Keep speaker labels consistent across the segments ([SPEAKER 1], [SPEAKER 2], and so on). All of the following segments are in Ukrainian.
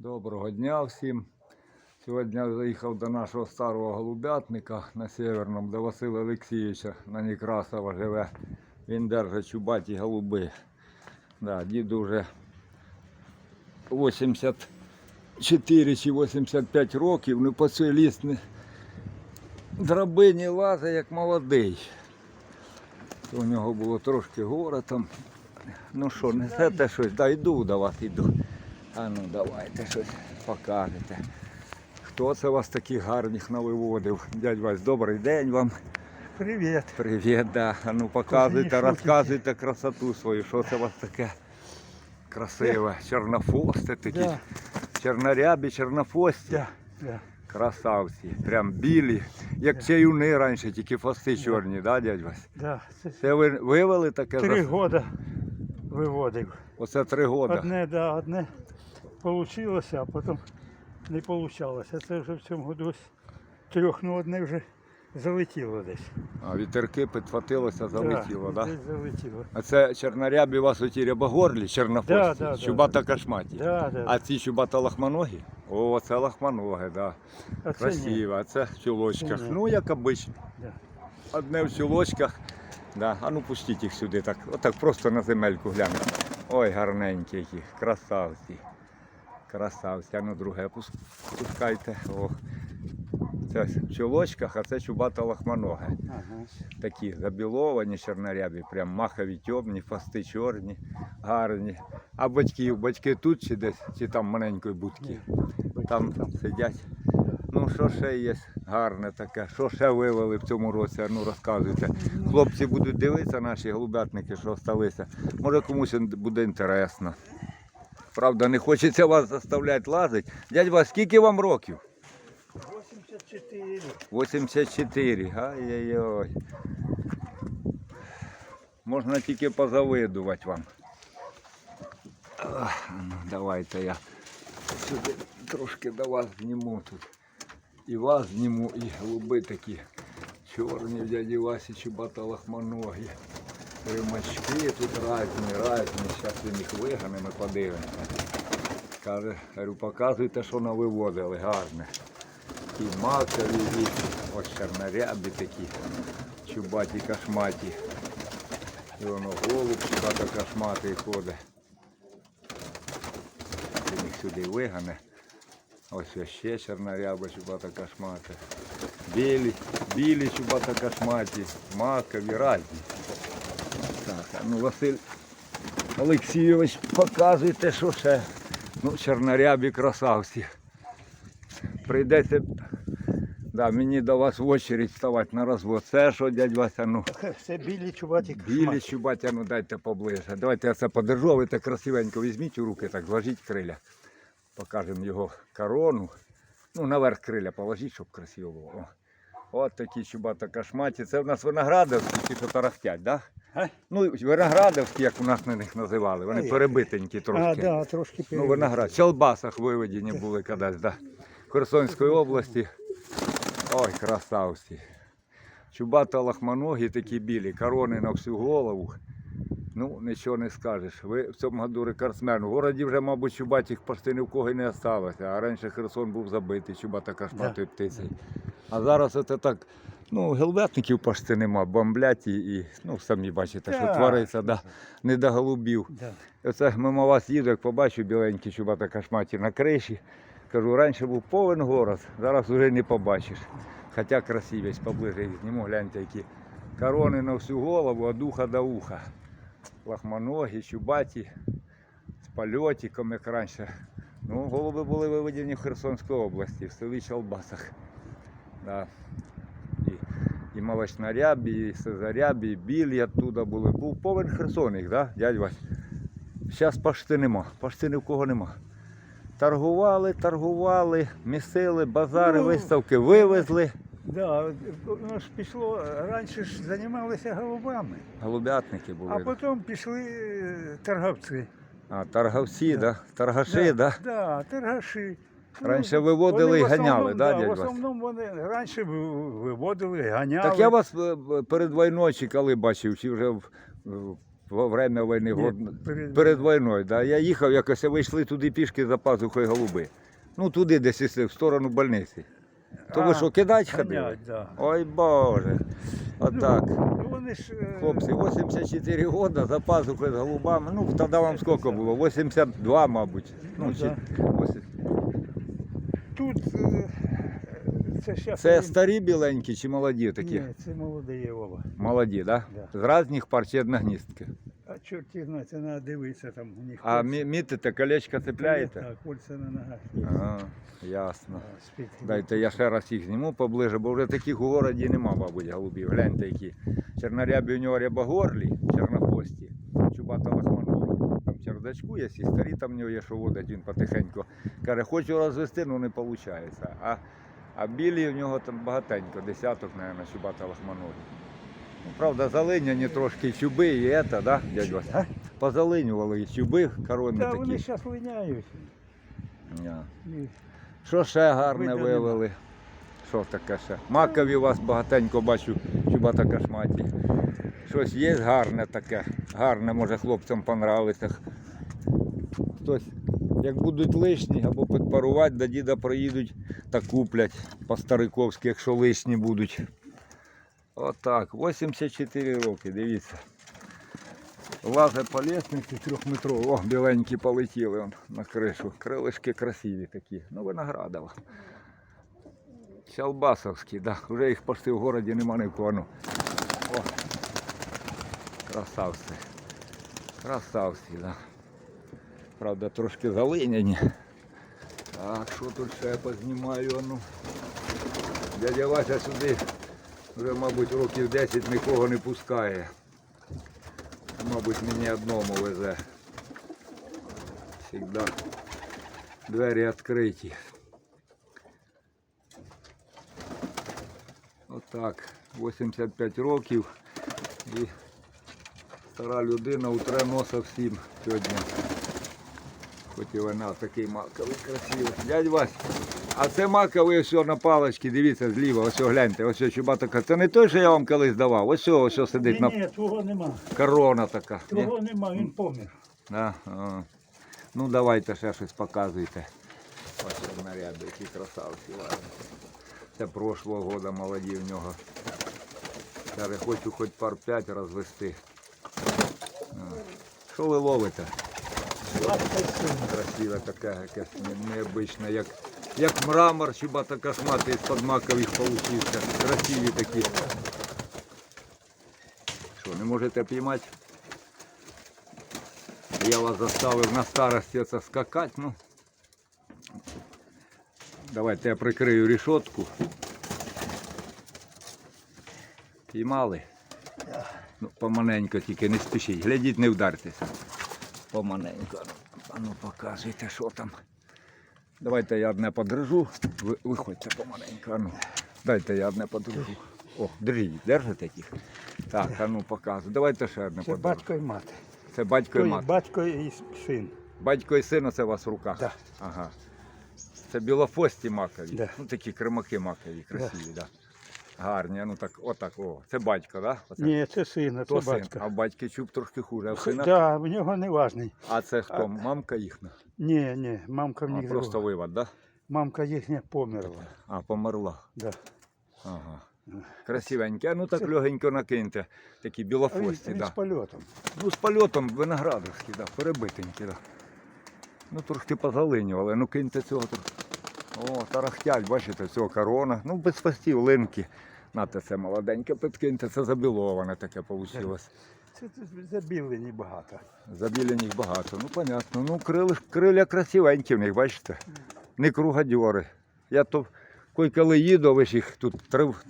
[SPEAKER 1] Доброго дня всім. Сьогодні я заїхав до нашого старого голубятника на Северному, до Василя Олексійовича на Некрасова живе. Він держить чубаті голуби. Да, діду вже 84 чи 85 років, ну по цій лісні драбині лазить як молодий. У нього було трошки гора там. Ну що, несете щось? Да, йду до вас, йду. А ну давайте щось покажете. Хто це вас таких гарних навиводив? Дядь Вась, добрий день вам.
[SPEAKER 2] Привіт.
[SPEAKER 1] Привіт, да. А ну показуйте, розказуйте красоту свою. Що це у вас таке красиве? Чорнофости такі.
[SPEAKER 2] Да,
[SPEAKER 1] Чорнорябі, чорнофості.
[SPEAKER 2] да, да.
[SPEAKER 1] Красавці. Прям білі. Як чаюни раніше, тільки фости чорні, да, дядь Вась?
[SPEAKER 2] да. Це
[SPEAKER 1] Це ви вивели таке?
[SPEAKER 2] три роки виводив.
[SPEAKER 1] Оце три роки.
[SPEAKER 2] Одне, да, одне вийшло, а потім не вийшло. Це вже в цьому году з трьох, ну одне вже залетіло десь.
[SPEAKER 1] А вітерки підхватилося, залетіло, так? Да?
[SPEAKER 2] Десь залетіло.
[SPEAKER 1] А це чорнорябі у вас оті рябогорлі, чорнофості,
[SPEAKER 2] Да, да, да,
[SPEAKER 1] чубата кашматі.
[SPEAKER 2] Да, да.
[SPEAKER 1] А ці чубата лахманогі? О, це лахманоги, да.
[SPEAKER 2] а це ні.
[SPEAKER 1] Красиво, а це в чулочках.
[SPEAKER 2] Це ні.
[SPEAKER 1] Ну, як обично.
[SPEAKER 2] Да.
[SPEAKER 1] Одне в чулочках. Да. А ну пустіть їх сюди, так. Отак просто на земельку гляньте. Ой, гарненькі які, красавці. Красавці. А ну друге пускайте. О. Це в чулочках, а це чубата лахманоги.
[SPEAKER 2] Ага.
[SPEAKER 1] Такі забіловані чорнорябі, прям махові темні, фасти чорні, гарні. А батьки, батьки тут чи десь, чи там маленької будки? Там, сидять. Ну, що ще є гарне таке? Що ще вивели в цьому році? Ну розказуйте. Хлопці будуть дивитися, наші голубятники, що залишилися. Може комусь буде інтересно. Правда, не хочеться вас заставляти лазити. Дядь Вас, скільки вам років?
[SPEAKER 2] 84.
[SPEAKER 1] 84. Ай-яй-яй. Можна тільки позавидувати вам. Ах, ну, давайте я сюди трошки до вас зніму тут. І вас зніму, і голуби такі чорні в дяді Васі чубата лахманогі. Римачки тут різні, різні. Зараз він їх вигане, ми подивимося. Каже, говорю, показуйте, що навиводили, гарне. І макові, і ось чорнорябі такі, чубаті кашматі. І воно голуб чубата кашматий ходить. Він їх сюди вигане. Ось ще чорноряба чубата кашмата. Білі, білі чубата кашматі, макові, разні. Так, ну Василь Олексійович, показуйте, що ще. Ну, чорнорябі красавці. Прийдеться да, мені до вас в очередь ставати на розвод. Це що, дядь Вася, ну,
[SPEAKER 2] Це білі чубаті
[SPEAKER 1] білі чубатя, ну дайте поближе. Давайте я це подержу, ви так красивенько візьміть у руки, так зложіть криля. Покажемо його корону. Ну, наверх криля положіть, щоб красиво було. О. От такі чубата кашматі. Це в нас виноградовські, ті, що тарахтять, да?
[SPEAKER 2] А?
[SPEAKER 1] Ну, виноградовські, як у нас на них називали. Вони перебитенькі трошки.
[SPEAKER 2] А, да, трошки
[SPEAKER 1] Ну, виноград. В Челбасах виведені були кудись, да. В Херсонської області. Ой, красавці. Чубата лахманогі такі білі, корони на всю голову. Ну, нічого не скажеш. Ви в цьому году рекордсмен. У городі вже, мабуть, чубатих почти ні в кого не залишилося. А раніше Херсон був забитий чубата кашматою птицею. А зараз це так, ну, гелветників почти нема, бомблять і, і ну, самі бачите, що твориться, да. не до голубів.
[SPEAKER 2] Да.
[SPEAKER 1] Оце мимо вас їду, як побачу біленькі чубата кашматі на криші. Кажу, раніше був повен город, зараз вже не побачиш. Хоча красивість поближе їх зніму, гляньте, які корони на всю голову, від уха до уха. Лахманогі, чубаті, з польотиком, як раніше. Ну, голуби були виведені в Херсонській області, в селі Чалбасах. Да. І, молочнорябі, і сизарябі, і білі оттуда були. Був повен Херсон їх, да, дядь Вась? Зараз пашти нема, пашти ні в кого нема. Торгували, торгували, місили, базари,
[SPEAKER 2] Ну,
[SPEAKER 1] виставки вивезли.
[SPEAKER 2] Да, воно ж пішло, раніше ж займалися голубами,
[SPEAKER 1] Голубятники були.
[SPEAKER 2] а потім пішли е, торговці.
[SPEAKER 1] А, торговці, да.
[SPEAKER 2] Да.
[SPEAKER 1] торгаші, да.
[SPEAKER 2] Да, торгаші. Ну,
[SPEAKER 1] Раніше виводили
[SPEAKER 2] вони
[SPEAKER 1] і
[SPEAKER 2] в основному,
[SPEAKER 1] ганяли, да, дядь
[SPEAKER 2] В основному вони раніше ви- виводили, ганяли.
[SPEAKER 1] Так я вас е, перед війною чи коли бачив, чи вже в- в- во время війни,
[SPEAKER 2] Ні,
[SPEAKER 1] год-
[SPEAKER 2] перед-
[SPEAKER 1] перед війною. Да. Я їхав, якось а вийшли туди пішки за пазухою голуби. Ну туди десь ішли, в сторону больниці. То ви
[SPEAKER 2] А,
[SPEAKER 1] що, кидать ходили?
[SPEAKER 2] ганять, да.
[SPEAKER 1] Ой Боже. Отак.
[SPEAKER 2] Ну вони ж. е,
[SPEAKER 1] Хлопці, 84 роки за пазухою з голубами. Ну, тоді вам скільки було? 82, мабуть. Ну,
[SPEAKER 2] Ну,
[SPEAKER 1] чи
[SPEAKER 2] да.
[SPEAKER 1] 80.
[SPEAKER 2] Тут е, це ще
[SPEAKER 1] Це старі біленькі чи молоді такі?
[SPEAKER 2] Ні, це молоді є Вова.
[SPEAKER 1] Молоді, так?
[SPEAKER 2] Да.
[SPEAKER 1] Да? З різних пар чи одногністки.
[SPEAKER 2] А чорті знає, це треба дивитися там у них.
[SPEAKER 1] А
[SPEAKER 2] кольця.
[SPEAKER 1] мітите, колечко цепляєте?
[SPEAKER 2] Так, кольця на ногах є.
[SPEAKER 1] Ага, ясно.
[SPEAKER 2] А.
[SPEAKER 1] Дайте я ще раз їх зніму поближе, бо вже таких у городі нема, мабуть, голубів. Гляньте, які. Чорнорябі у нього рябогорлі, чорнохвості, чубата лохманові. Там чердачку є, і старі там в нього є, що водить він потихеньку. Каже, хочу розвести, але не виходить. А, а білі в нього там багатенько, десяток, мабуть, чубата лохманові. Ну, правда, залиняні трошки чуби і це, да, дядь Вася?
[SPEAKER 2] А?
[SPEAKER 1] Позалинювали і чуби, корони
[SPEAKER 2] Та вони
[SPEAKER 1] такі.
[SPEAKER 2] зараз линяють.
[SPEAKER 1] Я.
[SPEAKER 2] І
[SPEAKER 1] Що ще гарне
[SPEAKER 2] Видно,
[SPEAKER 1] вивели? Що таке ще? Макові у вас багатенько бачу, чубата кашматі. Щось є гарне таке. Гарне, може хлопцям понравиться. Хтось, як будуть лишні або підпарувати, до діда проїдуть та куплять по-стариковськи, якщо лишні будуть. Отак, 84 роки, дивіться. Лазить по лестниці трьохметрово. О, біленькі полетіли он на кришу. Крилишки красиві такі. Ну, виноградова. Щалбасовські, да. Вже їх почти в городі нема ні в кого. Ну. О, красавці. Красавці, да. Правда, трошки залиняні. Так, що тут ще я познімаю, ну. Дядя Вася сюди вже, мабуть, років 10 нікого не пускає. Мабуть, мені одному везе. Всегда двері відкриті. Отак, 85 років і стара людина утре носа всім сьогодні. Хоч і вона такий маковий красивий. Дядь Вась, а це маковий ось на паличці, дивіться зліва, ось гляньте, ось чубатка. Це не той, що я вам колись давав, ось ось сидить
[SPEAKER 2] Ні,
[SPEAKER 1] на
[SPEAKER 2] ні, твого нема.
[SPEAKER 1] корона така. Ні?
[SPEAKER 2] Твого нема, він помер.
[SPEAKER 1] Да? А. Ну давайте ще щось показуйте. Ось наряди, які красавці. ладно. Це прошлого года молоді в нього. Каже, хочу хоч пар 5 розвести. А. Що ви ловите? Красиве таке, якесь не- необичне, як, як мрамор, хіба така шмати з-під макових получився. Красиві такі. Що, не можете піймати? Я вас заставив на старості це скакати. Ну. Давайте я прикрию рішотку. Піймали. Ну, поманенько тільки не спішіть. Глядіть, не вдартеся. Поманенько. А ну показуйте, що там. Давайте я одне подержу. Ви, виходьте поманенько. А ну. Дайте я одне подержу. О, держіть, держите їх. Так, а ну показуй. Давайте ще одне
[SPEAKER 2] Це батько і мати.
[SPEAKER 1] Це батько і мати.
[SPEAKER 2] Батько і син.
[SPEAKER 1] Батько і син це у вас в руках.
[SPEAKER 2] Да.
[SPEAKER 1] Ага. Це білофості макові.
[SPEAKER 2] Да.
[SPEAKER 1] Ну такі кримаки макові, красиві, да. Гарні, ну так, отак, о. Це батько, да? Оце.
[SPEAKER 2] Ні, це син, а це
[SPEAKER 1] То син.
[SPEAKER 2] батько.
[SPEAKER 1] А батьки чуб трошки хуже, а в сина.
[SPEAKER 2] Да, в нього не важний.
[SPEAKER 1] А це хто? Мамка їхня?
[SPEAKER 2] Ні, ні, мамка в
[SPEAKER 1] А,
[SPEAKER 2] них
[SPEAKER 1] просто
[SPEAKER 2] друга.
[SPEAKER 1] вивод, да?
[SPEAKER 2] Мамка їхня померла.
[SPEAKER 1] А, померла.
[SPEAKER 2] Да.
[SPEAKER 1] Ага. Красивенькі. А ну так легенько накиньте. Такі
[SPEAKER 2] А він,
[SPEAKER 1] білофості,
[SPEAKER 2] він
[SPEAKER 1] да.
[SPEAKER 2] з польотом.
[SPEAKER 1] Ну, з польотом виноградовські, да, перебитенькі, да. Ну, трошки позалинювали, ну киньте цього трохи. О, тарахтять, бачите, цього корона. Ну, без фастів, линки. Нате це молоденьке, підкиньте, це забіловане таке вийшло.
[SPEAKER 2] Це тут забілені багато.
[SPEAKER 1] Забілень їх багато, ну понятно. Ну, крили, криля красивенькі в них, бачите? Не кругадьори. Я то коли їду, ви ж їх тут трив,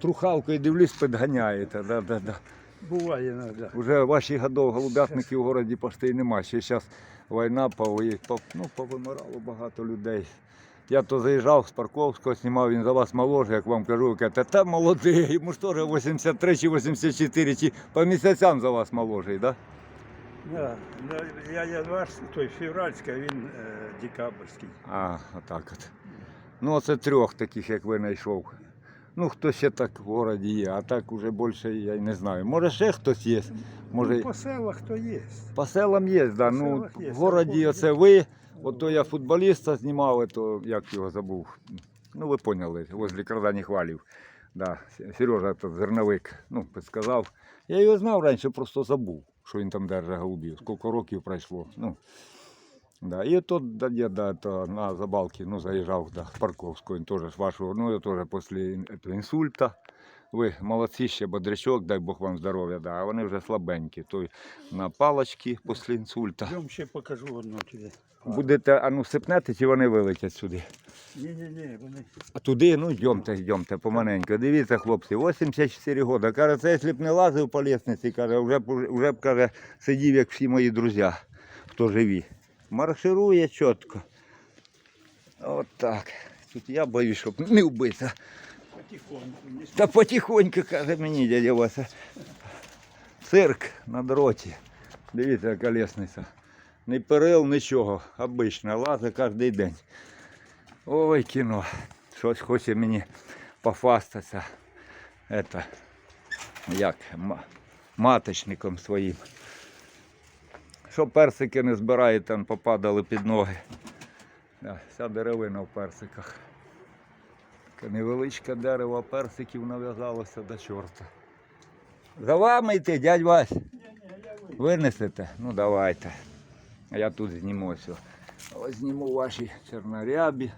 [SPEAKER 1] трухалкою дивлюсь, підганяєте. Да, да, да.
[SPEAKER 2] Буває іноді.
[SPEAKER 1] Уже ваших годов голубятників у городі почти й нема. Ще зараз війна пови- по- ну, повимирало багато людей. Я то заїжджав з Парковського, знімав, він за вас моложе, як вам кажу, кажете, та молодий, йому ж теж 83 чи 84, чи по місяцям за вас молодший, да?
[SPEAKER 2] Да. Да, я январь, той февральський, а він е, декабрьський.
[SPEAKER 1] А, отак от. Ну, оце трьох таких, як ви знайшов. Ну, хто ще так в городі є, а так уже більше я й не знаю. Може ще хтось є. Може,
[SPEAKER 2] Ну, по селах то є.
[SPEAKER 1] по селам є, да.
[SPEAKER 2] по
[SPEAKER 1] Ну, в городі оце ви, ото я футболіста знімав, то як його забув. Ну, ви поняли, возле карданих валів. Да, Сережа этот зерновик, ну, підсказав. Я його знав раніше, просто забув, що він там держить голубів. Скільки років пройшло. Ну, да. І да, я да, то на забалки ну, заїжджав да, в Парковську, він теж з вашого, ну я теж після інсульта. Ви молодці ще бодрячок, дай Бог вам здоров'я, да, а вони вже слабенькі. Той на палочки після інсульта.
[SPEAKER 2] Йдем ще покажу одну тобі.
[SPEAKER 1] Будете, а ну сипнете, чи вони вилетять сюди?
[SPEAKER 2] Ні-ні-ні, вони
[SPEAKER 1] А туди, ну йдемте, йдемте помаленьку. Дивіться, хлопці, 84 роки. Каже, це якщо б не лазив по лісниці, каже, вже б, вже б каже, сидів, як всі мої друзі, хто живі. Марширує чітко. От так. Тут я боюсь, щоб не вбитися.
[SPEAKER 2] потихоньку.
[SPEAKER 1] Та потихоньку, каже мені дядя Вася. Цирк на дроті. Дивіться, яка лісниця. Ні перил, нічого. Обична, лазить кожен день. Ой, кіно. Щось хоче мені пофастатися. Это, як маточником своїм. Що персики не збирає, там попадали під ноги. Вся деревина в персиках. Таке невеличке дерево персиків нав'язалося до чорта. За вами йти, дядь Вась. Винесете? Ну давайте. А я тут зніму все. Ось зніму ваші чорнорябі.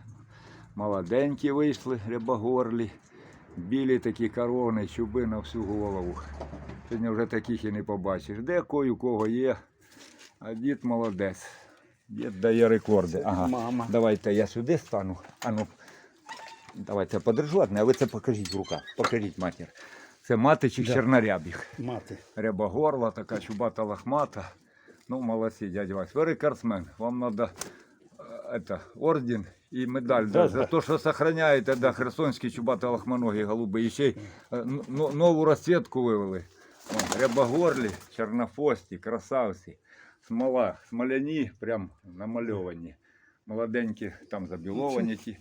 [SPEAKER 1] Молоденькі вийшли, рябогорлі. Білі такі корони, чуби на всю голову. Сьогодні вже таких і не побачиш. Де кой у кого є, а дід молодець. Дід дає рекорди. Ага.
[SPEAKER 2] мама.
[SPEAKER 1] Давайте я сюди стану. А ну, давайте подержу одне, а ви це покажіть в руках. Покажіть матір. Це матичих
[SPEAKER 2] Да.
[SPEAKER 1] чорнорябіх.
[SPEAKER 2] Мати.
[SPEAKER 1] Рябогорла, така чубата лохмата. Ну, молодці, дядя Вась. Ви рекордсмен. Вам треба это, орден і медаль
[SPEAKER 2] Да,
[SPEAKER 1] да, за
[SPEAKER 2] да.
[SPEAKER 1] те, що сохраняєте да, херсонські чубата лохмоногі голуби. І ще й е, но- нову розцвітку вивели. Рябогорлі, чорнофості, красавці, смола, смоляні, прям намальовані. Молоденькі, там забіловані ті.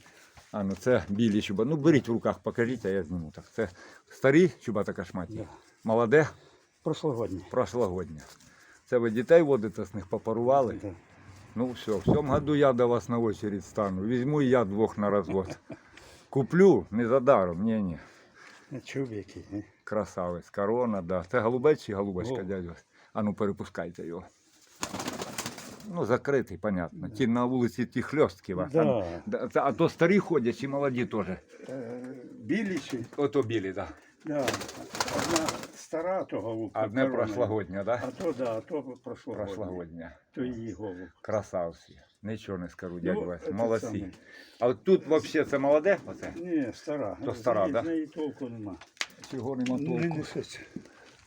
[SPEAKER 1] А, ну це білі чуба. Ну беріть в руках, покажіть, а я зніму так. Це старі чубата кашматі.
[SPEAKER 2] Да.
[SPEAKER 1] Молоде,
[SPEAKER 2] Прошлогодні.
[SPEAKER 1] прошлогоднє. Це ви дітей водите з них попарували. Ну все, в цьому году я до вас на очередь стану. Візьму і я двох на розвод. Куплю не за даром, ні, ні.
[SPEAKER 2] Чув який. е?
[SPEAKER 1] Красавець, корона, да. Це голубець чи голубочка, дядя? А ну перепускайте його. Ну, закритий, понятно. Ті на вулиці ті хльостки.
[SPEAKER 2] Да.
[SPEAKER 1] А, а то старі ходять чи молоді теж.
[SPEAKER 2] Е, Білі чи?
[SPEAKER 1] Ото білі, так.
[SPEAKER 2] Да. Одна стара то голубка.
[SPEAKER 1] Одне
[SPEAKER 2] корона.
[SPEAKER 1] прошлогодня, так?
[SPEAKER 2] А то да, а то прошлогодня.
[SPEAKER 1] Прошлогодня.
[SPEAKER 2] То її голуб.
[SPEAKER 1] Красавці. Нічого не скажу, дядя
[SPEAKER 2] Ну,
[SPEAKER 1] Вась. Молодці.
[SPEAKER 2] саме.
[SPEAKER 1] А от тут взагалі це молоде? Оце?
[SPEAKER 2] Ні, стара.
[SPEAKER 1] То стара,
[SPEAKER 2] З
[SPEAKER 1] да?
[SPEAKER 2] неї толку нема.
[SPEAKER 1] Чого нема
[SPEAKER 2] Не несеться.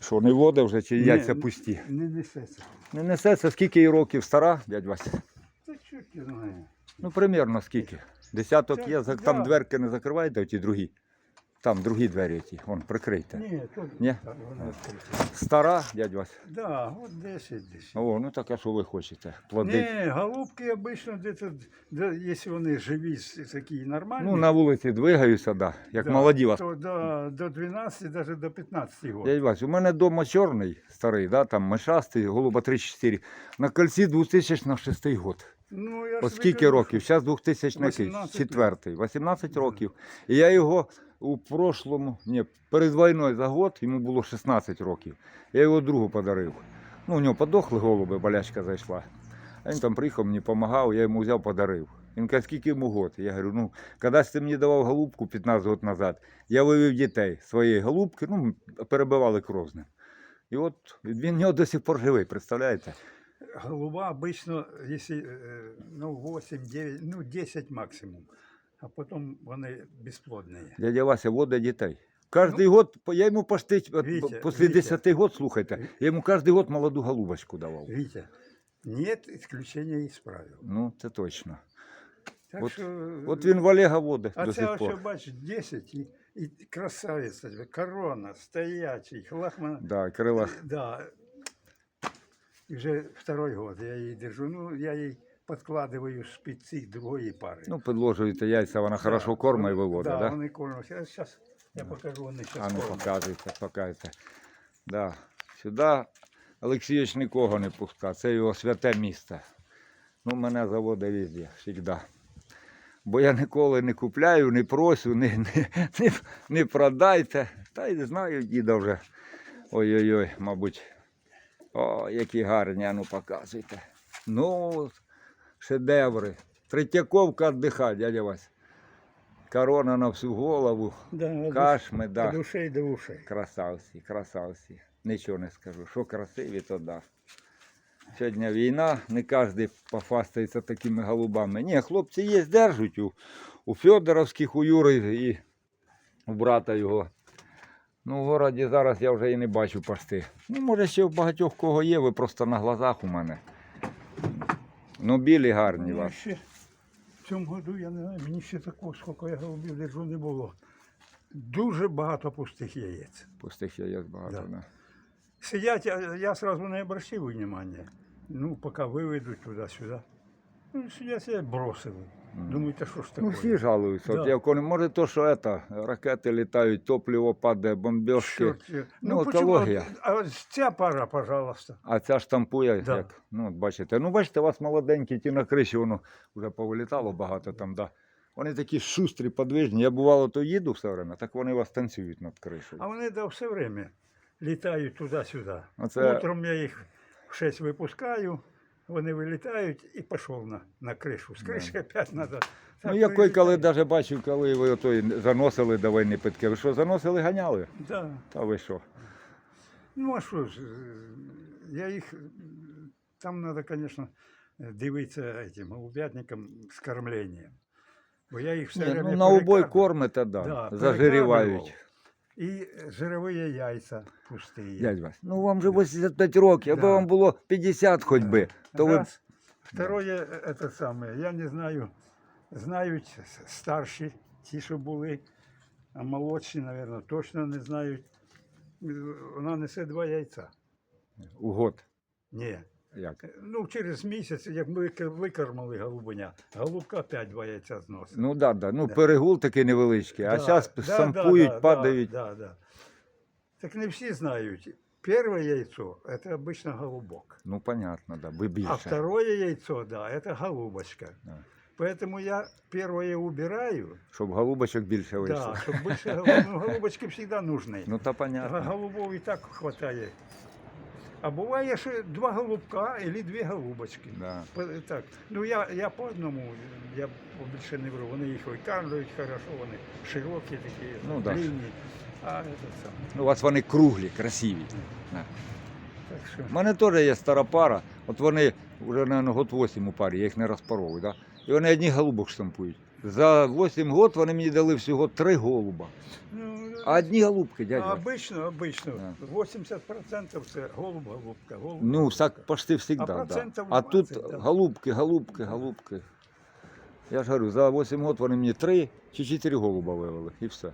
[SPEAKER 1] Що, не вода вже чи яйця пусті?
[SPEAKER 2] Не несеться.
[SPEAKER 1] Не несеться, скільки їй років стара, дядь Вась?
[SPEAKER 2] Та чорт я знаю.
[SPEAKER 1] Ну, примерно скільки. Десяток
[SPEAKER 2] Це-
[SPEAKER 1] є, там
[SPEAKER 2] да.
[SPEAKER 1] дверки не закриваєте, ті другі. Там другі двері ті, вон, прикрийте.
[SPEAKER 2] Ні, то
[SPEAKER 1] Ні?
[SPEAKER 2] Відкрита.
[SPEAKER 1] Стара, дядь Вась.
[SPEAKER 2] Да, от 10 десь.
[SPEAKER 1] О, ну так а що ви хочете? Плодить.
[SPEAKER 2] Ні, голубки обично где-то, де, якщо вони живі, с- такі нормальні.
[SPEAKER 1] Ну, на вулиці двигаюся, да, як
[SPEAKER 2] да,
[SPEAKER 1] молоді вас.
[SPEAKER 2] То до, до 12, навіть до 15 років.
[SPEAKER 1] Дядь Вась, у мене вдома чорний старий, да, там мишастий, голуба 3-4. На кольці 2006 год.
[SPEAKER 2] Ну, я ж
[SPEAKER 1] От скільки років? Зараз 2004,
[SPEAKER 2] 18
[SPEAKER 1] 18 років. І я його у прошлому, ні, перед війною за год, йому було 16 років. Я його другу подарив. Ну, у нього подохли голуби, болячка зайшла. А він там приїхав, мені допомагав, я йому взяв, подарив. Він каже, скільки йому год? Я говорю, ну, колись ти мені давав голубку 15 років назад, я вивів дітей своєї голубки, ну, перебивали кров з ним. І от він нього до сих пор живий, представляєте?
[SPEAKER 2] Голуба обично, якщо е, ну, 8, 9, ну 10 максимум. А потім вони безплодні.
[SPEAKER 1] Дядя Вася водить дітей. Кожний год, я йому почти, от,
[SPEAKER 2] Ну, Вітя,
[SPEAKER 1] після
[SPEAKER 2] Вітя.
[SPEAKER 1] 10 год, слухайте, я йому кожен год молоду голубочку давав.
[SPEAKER 2] Вітя, нет исключения из правил.
[SPEAKER 1] Ну, це точно.
[SPEAKER 2] Так
[SPEAKER 1] От-
[SPEAKER 2] що,
[SPEAKER 1] От він в Олега водить
[SPEAKER 2] а
[SPEAKER 1] до
[SPEAKER 2] це
[SPEAKER 1] сих
[SPEAKER 2] ось,
[SPEAKER 1] пор.
[SPEAKER 2] бачиш, 10 і, і красавиця, корона, стоячий, лахман.
[SPEAKER 1] Да, крила.
[SPEAKER 2] Да. И уже второй год я її держу. Ну, я їй подкладываю шпицы другої пари.
[SPEAKER 1] Ну, підложуєте яйця, вона хорошо кормить і виводить,
[SPEAKER 2] да?
[SPEAKER 1] да?
[SPEAKER 2] вони кормять. А зараз Я покажу, вони
[SPEAKER 1] А
[SPEAKER 2] зараз
[SPEAKER 1] ну показуйте, показуйте. Да. Сюди Олексійович нікого не пускав. Це його святе місце. Ну, мене заводить везде, завжди. Бо я ніколи не купляю, не просю, не, не, не, не продайте. Та й знаю, діда вже. Ой-ой-ой, мабуть. О, які гарні, а ну показуйте. Ну, шедеври. Третьяковка віддиха, дядя Вась. Корона на всю голову.
[SPEAKER 2] Да,
[SPEAKER 1] Кашми, да.
[SPEAKER 2] До ушей до ушей.
[SPEAKER 1] Красавці, красавці. Нічого не скажу. Що красиві, то да. Сьогодні війна, не кожен пофастається такими голубами. Ні, хлопці є, держать у, у Федоровських, у Юри і у брата його. Ну, в городі зараз я вже і не бачу пасти. Ну, може, ще в багатьох кого є, ви просто на глазах у мене. Ну, білі гарні у
[SPEAKER 2] Мені ще в цьому году, я не знаю, мені ще такого, скільки я голубів держу, не було. Дуже багато пустих яєць.
[SPEAKER 1] Пустих яєць багато.
[SPEAKER 2] Да.
[SPEAKER 1] Да.
[SPEAKER 2] Сидять, я, я сразу не обращаю внимания. Ну, поки виведуть туди-сюди. Ну, сидять, сидять, бросили. Думаєте, що ж таке?
[SPEAKER 1] Ну, всі жалуються. От
[SPEAKER 2] Да.
[SPEAKER 1] як вони, може, то, що это, ракети літають, топливо падає,
[SPEAKER 2] я-
[SPEAKER 1] Ну,
[SPEAKER 2] почему?
[SPEAKER 1] екологія.
[SPEAKER 2] А ось ця пара, пожалуйста.
[SPEAKER 1] А ця штампує,
[SPEAKER 2] Да.
[SPEAKER 1] як, ну, от бачите. Ну, бачите, у вас молоденькі, ті на криші, воно вже повилітало багато там, да. Вони такі шустрі, подвижні. Я бувало, то їду все время, так вони вас танцюють над кришею.
[SPEAKER 2] А вони да, все время літають туди-сюди.
[SPEAKER 1] Оце-
[SPEAKER 2] Утром я їх в 6 випускаю, вони вилітають і пішов на, на кришу. З кришки опять треба.
[SPEAKER 1] Ну, я кой коли даже бачив, коли ви той заносили до війни питки. Ви що, заносили, ганяли?
[SPEAKER 2] Да.
[SPEAKER 1] Та ви що?
[SPEAKER 2] Ну, а що ж, я їх, там треба, звісно, дивитися этим голубятникам з кормленням. Бо я їх все
[SPEAKER 1] Ні,
[SPEAKER 2] время
[SPEAKER 1] ну, на убой кормите, да,
[SPEAKER 2] Да,
[SPEAKER 1] зажирівають.
[SPEAKER 2] І жирові яйця.
[SPEAKER 1] Дядь Вась, ну вам же 85 років, аби
[SPEAKER 2] Да.
[SPEAKER 1] вам було 50 хоч би, то ви
[SPEAKER 2] Раз. Второе, это самое, я не знаю, знають с- старші, ті, що були, а молодші, мабуть, точно не знають. Вона несе два яйця.
[SPEAKER 1] у год.
[SPEAKER 2] Ні
[SPEAKER 1] Як?
[SPEAKER 2] Ну, через місяць, як ми вик- викормили голубеня, голубка опять два яйця зносить.
[SPEAKER 1] Ну да, да. Ну
[SPEAKER 2] Да.
[SPEAKER 1] перегул такий невеличкий, а
[SPEAKER 2] Да,
[SPEAKER 1] зараз
[SPEAKER 2] да,
[SPEAKER 1] сампують,
[SPEAKER 2] да, да,
[SPEAKER 1] падають.
[SPEAKER 2] Да, да. Так не всі знають. Перше яйцо – це обычно голубок.
[SPEAKER 1] Ну понятно, да, ви більше.
[SPEAKER 2] А второе яйцо, да, это голубочка.
[SPEAKER 1] Да.
[SPEAKER 2] Поэтому я первое убираю,
[SPEAKER 1] Щоб голубочок більше вийшло.
[SPEAKER 2] да, чтобы больше голуб- ну, голубочки всегда нужны.
[SPEAKER 1] Ну та
[SPEAKER 2] А
[SPEAKER 1] понятно.
[SPEAKER 2] голубов и так хватает. А буває, що два голубка или дві голубочки.
[SPEAKER 1] Да.
[SPEAKER 2] Так. Ну я, я по одному, я більше не беру. Вони їх викармлюють хорошо, вони широкі такі,
[SPEAKER 1] Ну, да.
[SPEAKER 2] длинні. А это сам.
[SPEAKER 1] Ну, у вас вони круглі, красиві. Да.
[SPEAKER 2] Так що.
[SPEAKER 1] У мене теж є стара пара, от вони вже, мабуть, год 8 у парі, я їх не розпаровую, да? і вони одні голубок штампують. За 8 років вони мені дали всього три голуба.
[SPEAKER 2] Ну,
[SPEAKER 1] А одні голубки, дядя.
[SPEAKER 2] обично, обично.
[SPEAKER 1] Да.
[SPEAKER 2] 80% це голуб, голубка, голуб.
[SPEAKER 1] Ну, так почти завжди,
[SPEAKER 2] А
[SPEAKER 1] да. А тут
[SPEAKER 2] да.
[SPEAKER 1] голубки, голубки, голубки. Я ж говорю, за 8 років вони мені 3 чи 4 голуба вивели, і все.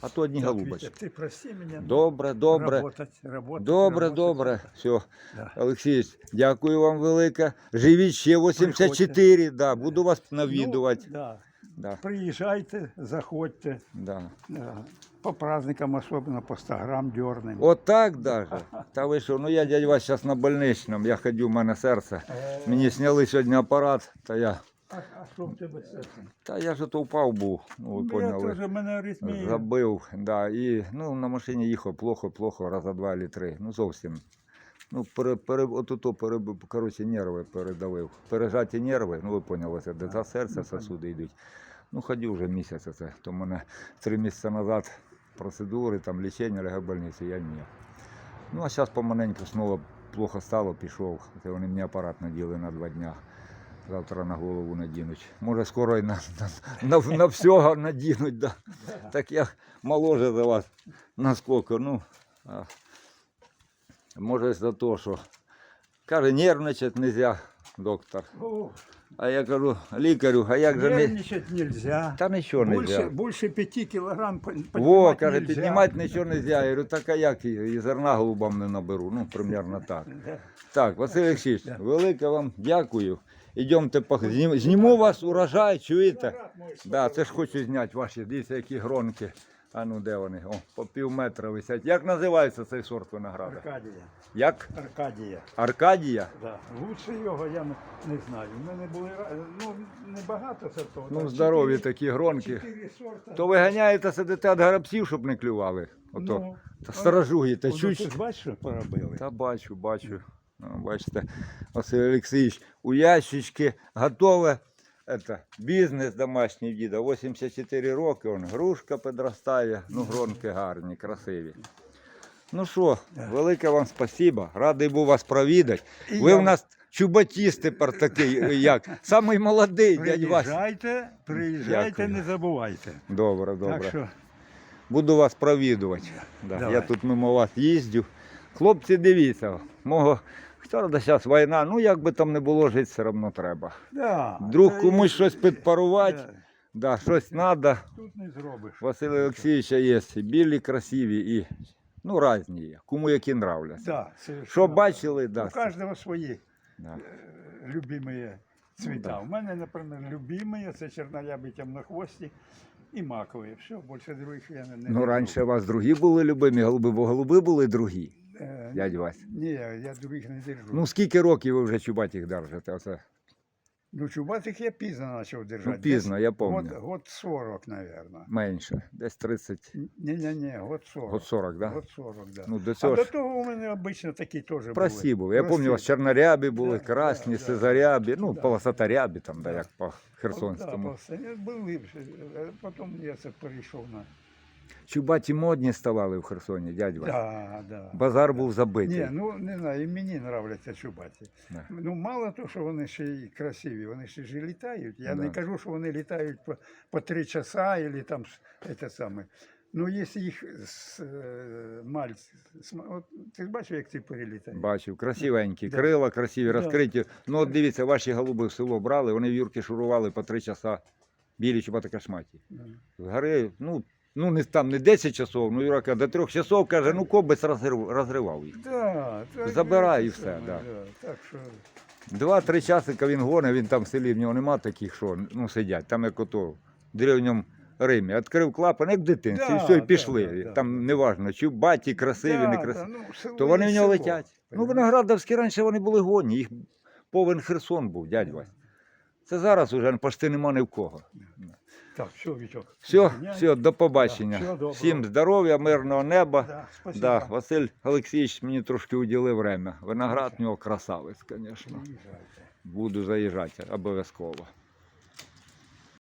[SPEAKER 1] А то одні голубочки.
[SPEAKER 2] Ти прости мене.
[SPEAKER 1] Добре, добре.
[SPEAKER 2] Работать, работать,
[SPEAKER 1] Добре,
[SPEAKER 2] работать.
[SPEAKER 1] добре. Все.
[SPEAKER 2] Да.
[SPEAKER 1] Олексій, дякую вам велике. Живіть ще 84, да, буду вас навідувати.
[SPEAKER 2] Ну, да.
[SPEAKER 1] Да,
[SPEAKER 2] Приїжджайте, заходьте.
[SPEAKER 1] да.
[SPEAKER 2] Да. По праздникам, особенно по 100 грамм дернем.
[SPEAKER 1] От так даже. Та ви що, ну я дядь Вась зараз на больничному, я ходю, в мене серце. Мені зняли сьогодні апарат, та я.
[SPEAKER 2] А, що в тебе цим?
[SPEAKER 1] Та я ж то впав був, ну ви поняли.
[SPEAKER 2] теж, мене аритмія.
[SPEAKER 1] Забив, да, і ну, на машині їхав плохо, плохо, раза два чи три. Ну зовсім. Ну, пере, пере, отуто пере, коротше, нерви передавив. Пережаті нерви, ну ви поняли, це де за серце сосуди йдуть. Ну, ходив вже місяць це. То мене три місяці назад процедури, там лічення, лягав я ні. Ну, а зараз помаленьку знову плохо стало, пішов. Це вони мені апарат наділи на два дня. Завтра на голову надінуть. Може, скоро і на, на, на, на всього надінуть. Да. Так я моложе за вас наскільки. Ну, а, може, за те, що каже, нервничати не можна, доктор. А я кажу, лікарю, а як же не.
[SPEAKER 2] нервничать нельзя.
[SPEAKER 1] Та нічого не
[SPEAKER 2] Больше,
[SPEAKER 1] можна.
[SPEAKER 2] больше 5 килограмм по-
[SPEAKER 1] Во,
[SPEAKER 2] поднимать
[SPEAKER 1] каже,
[SPEAKER 2] нельзя.
[SPEAKER 1] піднімати нічого не можна. Я говорю, так а як і, і зерна голубам не наберу. Ну, примерно так.
[SPEAKER 2] Да.
[SPEAKER 1] Так, Василь Олексійович,
[SPEAKER 2] Да.
[SPEAKER 1] велике вам дякую. Ідемте, пох... знім- зніму вас урожай, чуєте?
[SPEAKER 2] Мой
[SPEAKER 1] Да, це ж хочу зняти ваші, дивіться, які гронки. А ну де вони? О, по пів метра висять. Як називається цей сорт винограда?
[SPEAKER 2] Аркадія.
[SPEAKER 1] Як?
[SPEAKER 2] Аркадія.
[SPEAKER 1] Аркадія?
[SPEAKER 2] Да. Лучше його я не, не знаю. У мене були ну, небагато сортів.
[SPEAKER 1] Ну, здорові такі гронки.
[SPEAKER 2] Чотири сорта.
[SPEAKER 1] То ви ганяєте сидите від грабців, щоб не клювали. Ото.
[SPEAKER 2] Ну,
[SPEAKER 1] Та сторожуги, та чуть.
[SPEAKER 2] Ти ж бачиш, що поробили?
[SPEAKER 1] Та бачу, бачу. Ну, бачите, Василь Олексійович, у ящички готове. Это, бізнес домашній діда, 84 роки, он, грушка підростає, ну гронки гарні, красиві. Ну що, велике вам спасибо, радий був вас провідати. Ви в нас чубатіст тепер такий, як, самий молодий, дядь Вася.
[SPEAKER 2] Приїжджайте, приїжджайте,
[SPEAKER 1] Дякую.
[SPEAKER 2] не забувайте.
[SPEAKER 1] Добре, добре.
[SPEAKER 2] Так що,
[SPEAKER 1] Буду вас провідувати. Да.
[SPEAKER 2] Давай.
[SPEAKER 1] Я тут мимо вас їздю. Хлопці, дивіться, мого. Хто зараз війна, ну як би там не було, жити все одно треба.
[SPEAKER 2] да,
[SPEAKER 1] Друг комусь щось підпарувати.
[SPEAKER 2] Да,
[SPEAKER 1] Да, щось треба.
[SPEAKER 2] Тут не зробиш.
[SPEAKER 1] Василь Олексійовича є і білі, красиві і ну, різні є. Кому які нравляться.
[SPEAKER 2] Да,
[SPEAKER 1] Що бачили, да.
[SPEAKER 2] У кожного свої
[SPEAKER 1] да.
[SPEAKER 2] е, любимі цвіта.
[SPEAKER 1] да.
[SPEAKER 2] У мене, наприклад, любимі це черноябі темнохвості і макові. Все, більше других я не,
[SPEAKER 1] Ну, раніше у вас другі були любимі голуби, бо голуби були другі, дядь Вась.
[SPEAKER 2] Ні, я других не держу.
[SPEAKER 1] Ну, скільки років ви вже чубатих держите? Оце.
[SPEAKER 2] Ну, чубатих я пізно почав держати.
[SPEAKER 1] Ну, пізно, я пам'ятаю.
[SPEAKER 2] Год, год 40, мабуть.
[SPEAKER 1] Менше, десь 30,
[SPEAKER 2] Ні-ні-ні, год 40.
[SPEAKER 1] год 40, да?
[SPEAKER 2] Год 40, да.
[SPEAKER 1] Ну, до
[SPEAKER 2] а
[SPEAKER 1] цього
[SPEAKER 2] до того у мене обично такі теж були.
[SPEAKER 1] просі були. Я пам'ятаю, у вас чорнорябі були,
[SPEAKER 2] Да,
[SPEAKER 1] красні,
[SPEAKER 2] да, да.
[SPEAKER 1] ну,
[SPEAKER 2] Да.
[SPEAKER 1] полосаторябі, там, да,
[SPEAKER 2] Да.
[SPEAKER 1] як по
[SPEAKER 2] Да,
[SPEAKER 1] Херсонському.
[SPEAKER 2] просто були, вже, е, потім я це перейшов на...
[SPEAKER 1] Чубаті модні ставали в Херсоні, дядь Вась.
[SPEAKER 2] Да, да.
[SPEAKER 1] Базар був забитий.
[SPEAKER 2] Ні, ну не знаю, і мені нравляться чубаті.
[SPEAKER 1] Да.
[SPEAKER 2] Ну, мало того, що вони ще й красиві, вони ще ж і літають. Я не кажу, що вони літають по, по три часа або там це саме. Ну, якщо їх з е, мальць, от, ти ж бачив, як ці перелітають?
[SPEAKER 1] Бачив, красивенькі,
[SPEAKER 2] Да.
[SPEAKER 1] крила красиві,
[SPEAKER 2] Да.
[SPEAKER 1] розкриті. Ну, от дивіться, ваші голуби в село брали, вони в Юрки шурували по три часа. Білі чубати кашматі.
[SPEAKER 2] Да.
[SPEAKER 1] З гори, ну, ну не там не 10 часов, ну Юра каже, до трьох часов каже, ну кобець розрив, розривав їх.
[SPEAKER 2] Да, так,
[SPEAKER 1] Забирай
[SPEAKER 2] це
[SPEAKER 1] і все,
[SPEAKER 2] саме,
[SPEAKER 1] да.
[SPEAKER 2] Так що,
[SPEAKER 1] Два-три часика він гонить, він там в селі, в нього нема таких, що ну, сидять, там як ото в древньому Римі. Відкрив клапан, як в дитинстві,
[SPEAKER 2] Да,
[SPEAKER 1] і все, і
[SPEAKER 2] да,
[SPEAKER 1] пішли.
[SPEAKER 2] да, да,
[SPEAKER 1] там неважно, чи баті красиві,
[SPEAKER 2] Да,
[SPEAKER 1] не
[SPEAKER 2] да,
[SPEAKER 1] красиві.
[SPEAKER 2] ну, село
[SPEAKER 1] То вони
[SPEAKER 2] є
[SPEAKER 1] в нього
[SPEAKER 2] село,
[SPEAKER 1] летять. Ну,
[SPEAKER 2] понімаєш?
[SPEAKER 1] виноградовські раніше вони були гонні, їх повен Херсон був, дядь Вась. Це зараз уже почти нема ні в кого.
[SPEAKER 2] Так, все, Вітьок.
[SPEAKER 1] Все, все, до побачення.
[SPEAKER 2] Да, всього.
[SPEAKER 1] Всім здоров'я, мирного неба.
[SPEAKER 2] Да, спасибо.
[SPEAKER 1] Да, Василь Олексійович мені трошки уділив время. Виноград в нього красавець, звісно. Буду заїжджати обов'язково.